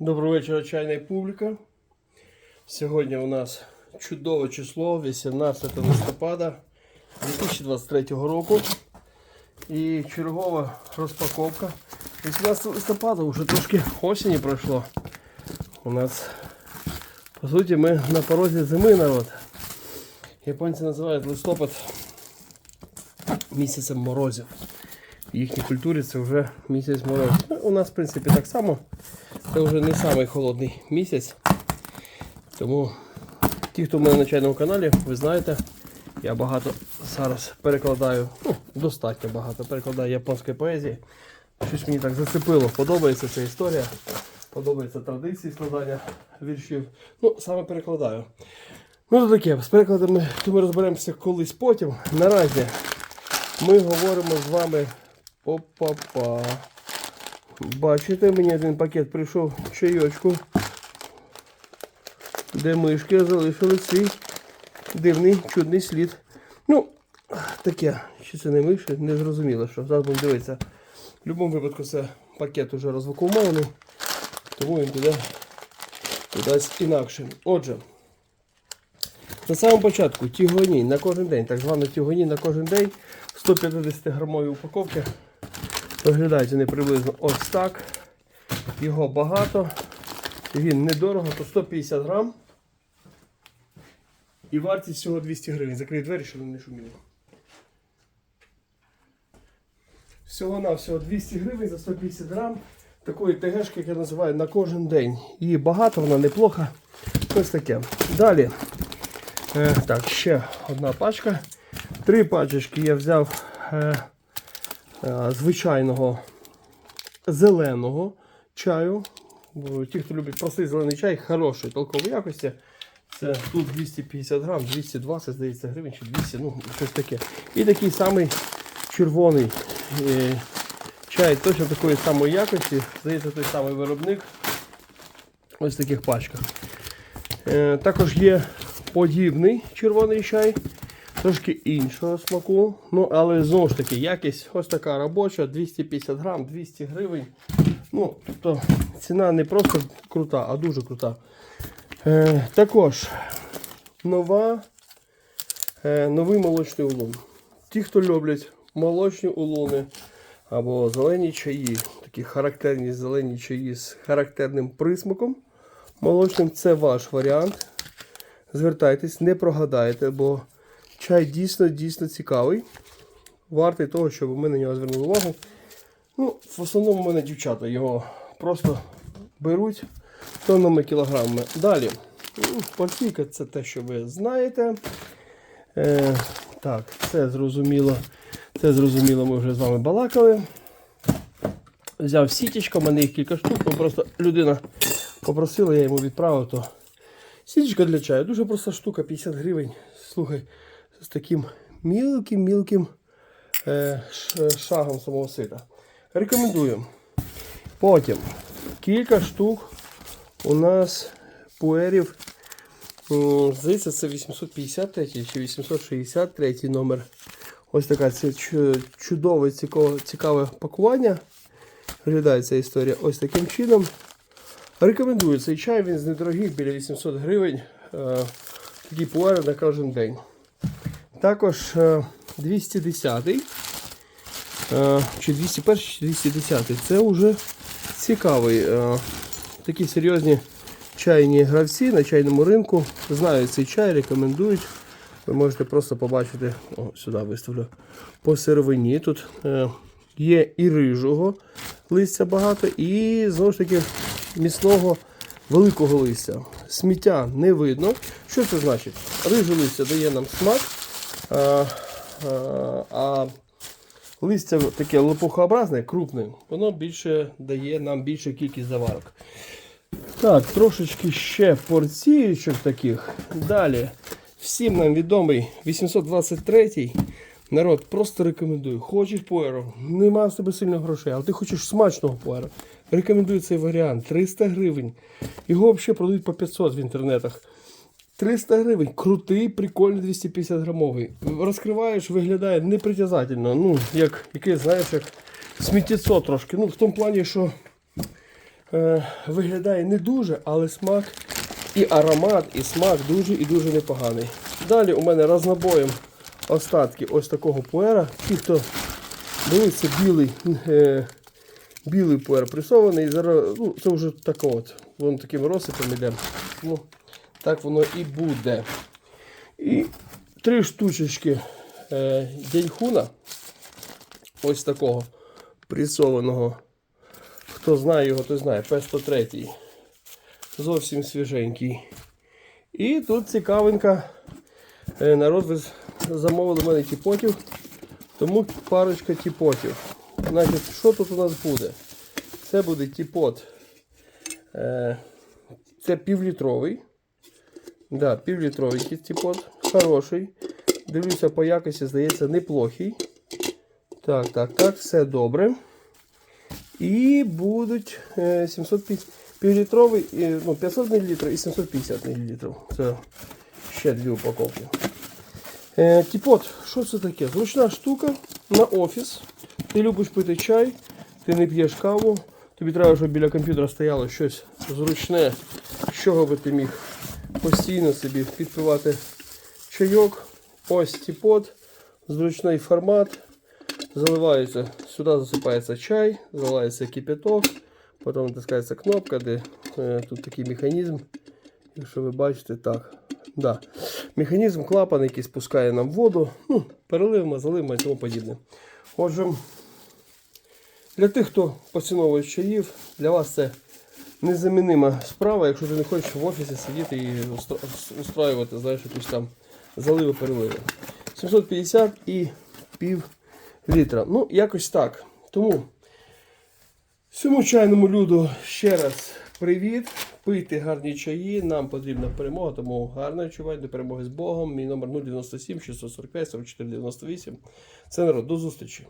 Доброго вечора, чайна публіка. Сьогодні у нас чудове число, 18 листопада 2023 року. І чергова розпаковка. 18 листопада вже трошки осені пройшло. У нас, по суті, ми на порозі зими народ. Японці називають листопад місяцем морозів. Їхній культурі це вже місяць морозів. Ну, у нас, в принципі, так само. Це вже не самий холодний місяць. Тому ті, хто в мене на чайному каналі, ви знаєте, я багато зараз перекладаю, ну, достатньо багато перекладаю японської поезії. Щось мені так зацепило. Подобається ця історія, подобаються традиції складання віршів. Ну, саме перекладаю. Ну, то таке, з перекладами то ми розберемося колись потім. Наразі ми говоримо з вами. Опа-па. Бачите, мені один пакет прийшов чайочку, де мишки залишили цей дивний чудний слід. Ну, таке, чи це не миші, не зрозуміло, що. Зараз будемо дивитися. В будь-якому випадку це пакет уже розвакуумований, тому він піде кудись інакше. Отже, на самому початку тігоні на кожен день, так званий тігоні на кожен день, 150 грамові упаковки. Виглядають вони приблизно ось так. Його багато. Він недорого, то 150 грам. І вартість всього 200 гривень. Закрий двері, щоб не шуміли. Всього на всього 200 гривень за 150 грам. Такої ТГшки, як я називаю, на кожен день. Її багато, вона неплоха. Ось таке. Далі. Е, так, ще одна пачка. Три пачечки я взяв. Е, звичайного зеленого чаю. Ті, хто любить простий зелений чай, хорошої толкової якості. Це тут 250 грам, 220, здається, гривень чи 200, ну щось таке. І такий самий червоний е, чай, точно такої самої якості. Здається, той самий виробник. Ось в таких пачках. Е, також є подібний червоний чай трошки іншого смаку. Ну, але знову ж таки, якість ось така робоча, 250 грам, 200 гривень. Ну, тобто ціна не просто крута, а дуже крута. Е, також нова, е, новий молочний улун. Ті, хто люблять молочні улуни або зелені чаї, такі характерні зелені чаї з характерним присмаком молочним, це ваш варіант. Звертайтесь, не прогадаєте, бо Чай дійсно дійсно цікавий. Вартий того, щоб ми на нього звернули увагу. Ну, В основному в мене дівчата його просто беруть тоннами кілограмами. Далі. ну, Портфійка це те, що ви знаєте. Е, Так, це зрозуміло. Це зрозуміло, ми вже з вами балакали. Взяв сітічка, в мене їх кілька штук, бо просто людина попросила, я йому відправив. то Сітічка для чаю. Дуже проста штука, 50 гривень. Слухай з таким мілким-мілким е, шагом самого сита. Рекомендую. Потім кілька штук у нас пуерів. Здається, це 853 чи 863 номер. Ось така це чудове, цікаве, пакування. Виглядає ця історія ось таким чином. Рекомендую цей чай, він з недорогих, біля 800 гривень. Е, такі пуери на кожен день. Також 210 е, чи 201 чи 210 це вже цікавий. е, Такі серйозні чайні гравці на чайному ринку. Знають цей чай, рекомендують. Ви можете просто побачити, о, сюди виставлю по сировині. Тут е, є і рижого листя багато, і знову ж таки міцного великого листя. Сміття не видно. Що це значить? Рижу листя дає нам смак. А, а, а листя таке лопухообразне, крупне, воно більше дає нам більшу кількість заварок. Так, трошечки ще порціючок таких. Далі. Всім нам відомий 823-й. Народ, просто рекомендую. Хочеш поеру, нема в тебе сильно грошей, але ти хочеш смачного поера. Рекомендую цей варіант. 300 гривень. Його взагалі продають по 500 в інтернетах. 300 гривень. Крутий, прикольний 250 грамовий. Розкриваєш, виглядає непритязательно. Ну, як який, знаєш, як сміттєцо трошки. Ну, в тому плані, що Е, виглядає не дуже, але смак і аромат, і смак дуже і дуже непоганий. Далі у мене рознобоєм остатки ось такого пуера. Ті, хто дивиться, білий, е, білий пуер пресований. Зараз, ну, це вже таке от. Воно таким розсипом іде. Ну, так воно і буде. І три штучечки е, дяньхуна. Ось такого пресованого. Хто знає його, той знає. П103. Зовсім свіженький. І тут цікавинка. Е, Народ ви замовили мене тіпотів. Тому парочка тіпотів. Значить, що тут у нас буде? Це буде тіпот. Е, це півлітровий. Да, півлітровий тіпот. Хороший. Дивлюся по якості, здається, неплохий. Так, так, так, все добре. І будуть е, 750 півлітровий, ну, 500 мл і 750 мл. Це ще дві упаковки. Е, тіпот, що це таке? Зручна штука на офіс. Ти любиш пити чай, ти не п'єш каву. Тобі треба, щоб біля комп'ютера стояло щось зручне, з чого би ти міг постійно собі підпивати чайок. Ось тіпот, зручний формат. Заливається, сюди засипається чай, заливається кипяток, потім натискається кнопка, де е, тут такий механізм. Якщо ви бачите, так. Да. Механізм клапан, який спускає нам воду, ну, переливимо, заливимо і тому подібне. Отже, для тих, хто поціновує чаїв, для вас це незамінима справа, якщо ти не хочеш в офісі сидіти і устро- устраювати, знаєш, якісь там заливи переливи. 750 і пів літра. Ну, якось так. Тому всьому чайному люду ще раз привіт. Пийте гарні чаї. Нам потрібна перемога, тому гарно відчувайте до перемоги з Богом. Мій номер 097 645 44 98. Це народ. До зустрічі.